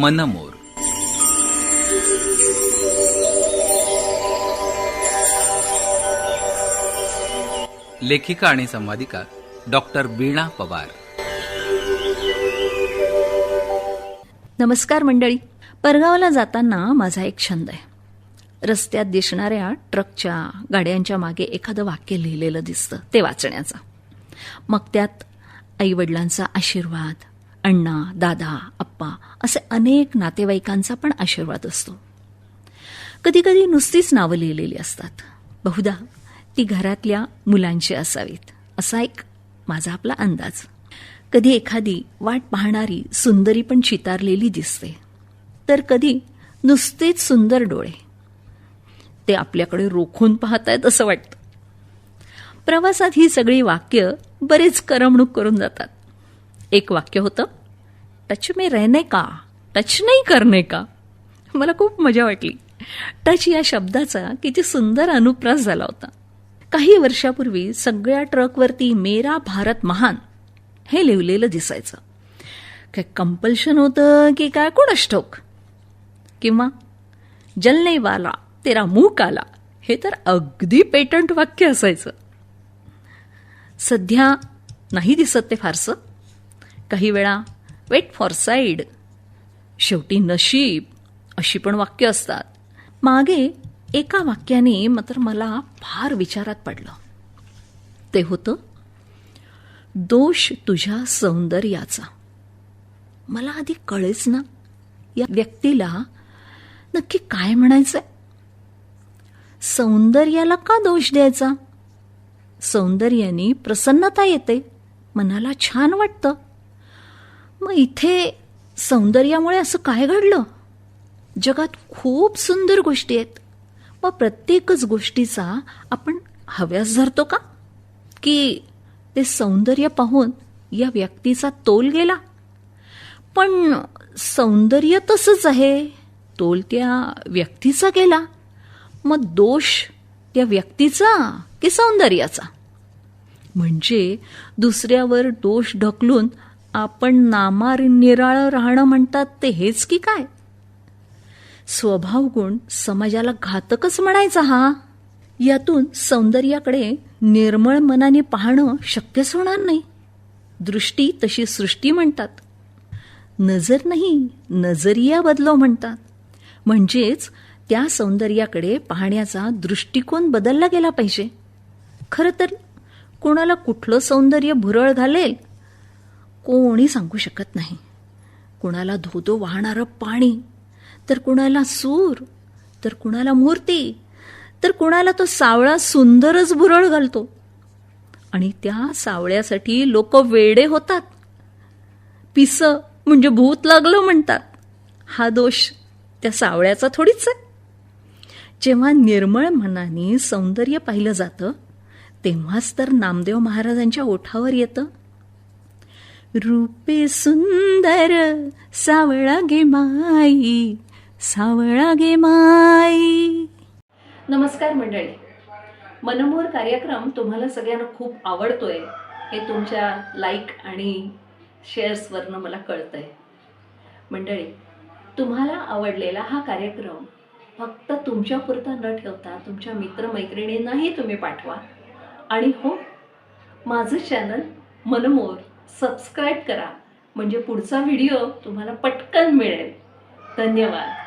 मनमोर. लेखिका आणि संवादिका डॉक्टर वीणा पवार. नमस्कार मंडळी. परगावला जाताना माझा एक छंद आहे. रस्त्यात दिसणाऱ्या ट्रकच्या गाड्यांच्या मागे एखादं वाक्य लिहिलेलं दिसतं ते वाचण्याचं. मग त्यात आईवडिलांचा आशीर्वाद अण्णा दादा आप्पा असे अनेक नातेवाईकांचा पण आशीर्वाद असतो. कधीकधी नुसतीच नावं लिहिलेली असतात. बहुधा ती घरातल्या मुलांची असावीत. असा एक माझा आपला अंदाज. कधी एखादी वाट पाहणारी सुंदरी पण चितारलेली दिसते. तर कधी नुसतेच सुंदर डोळे. ते आपल्याकडे रोखून पाहतायत असं वाटतं. प्रवासात ही सगळी वाक्य बरेच करमणूक करून जातात. एक वाक्य होतं टच में रहने का टच नाही करणे का. मला खूप मजा वाटली. टच या शब्दाचा किती सुंदर अनुप्रास झाला होता. काही वर्षापूर्वी सगळ्या ट्रकवरती मेरा भारत महान हे लिहिलेलं दिसायचं. काय कंपल्शन होतं की काय? कोण ठोक किंवा जलने वाला तेरा मूक आला. हे तर अगदी पेटंट वाक्य असायचं. सध्या नाही दिसत ते फारसं. काही वेळा वेट फॉर साईड शेवटी नशीब अशी पण वाक्य असतात. मागे एका वाक्याने मात्र मला फार विचारात पडलं. ते होतं दोष तुझ्या सौंदर्याचा. मला आधी कळेच ना या व्यक्तीला नक्की काय म्हणायचंय? सौंदर्याला का दोष द्यायचा? सौंदर्याने प्रसन्नता येते मनाला छान वाटतं. मग इथे सौंदर्यामुळे असं काय घडलं? जगात खूप सुंदर गोष्टी आहेत. मग प्रत्येकच गोष्टीचा आपण हव्यास धरतो का? की ते सौंदर्य पाहून या व्यक्तीचा तोल गेला? पण सौंदर्य तसंच आहे. तोल त्या व्यक्तीचा गेला. मग दोष त्या व्यक्तीचा की सौंदर्याचा? म्हणजे दुसऱ्यावर दोष ढकलून आपण नामार निराळं राहणं म्हणतात ते हेच की काय? स्वभाव गुण समाजाला घातकच म्हणायचा हा. यातून सौंदर्याकडे निर्मळ मनाने पाहणं शक्यच होणार नाही. दृष्टी तशी सृष्टी म्हणतात. नजर नाही नजरिया बदलो म्हणतात. म्हणजेच त्या सौंदर्याकडे पाहण्याचा दृष्टिकोन बदलला गेला पाहिजे. खरं तर कोणाला कुठलं सौंदर्य भुरळ घालेल कोणी सांगू शकत नाही. कुणाला धोधो वाहणारं पाणी तर कुणाला सूर तर कुणाला मूर्ती तर कुणाला तो सावळा सुंदरच भुरळ घालतो. आणि त्या सावळ्यासाठी लोक वेडे होतात. पिस म्हणजे भूत लागलं म्हणतात. हा दोष त्या सावळ्याचा थोडीच आहे. जेव्हा निर्मळ मनाने सौंदर्य पाहिलं जातं तेव्हाच तर नामदेव महाराजांच्या ओठावर येतं. रूपे सुंदर सावळा गे माई सावळा गे माई. नमस्कार मंडळी. मनमोर कार्यक्रम तुम्हाला सगळ्यांना खूप आवडतोय हे तुमच्या लाईक आणि शेअर्सवरनं मला कळतंय. मंडळी तुम्हाला आवडलेला हा कार्यक्रम फक्त तुमच्यापुरता न ठेवता तुमच्या मित्रमैत्रिणींनाही तुम्ही पाठवा. आणि हो माझं चॅनल मनमोर सबस्क्राईब करा. म्हणजे पुढचा व्हिडिओ तुम्हाला पटकन मिळेल. धन्यवाद.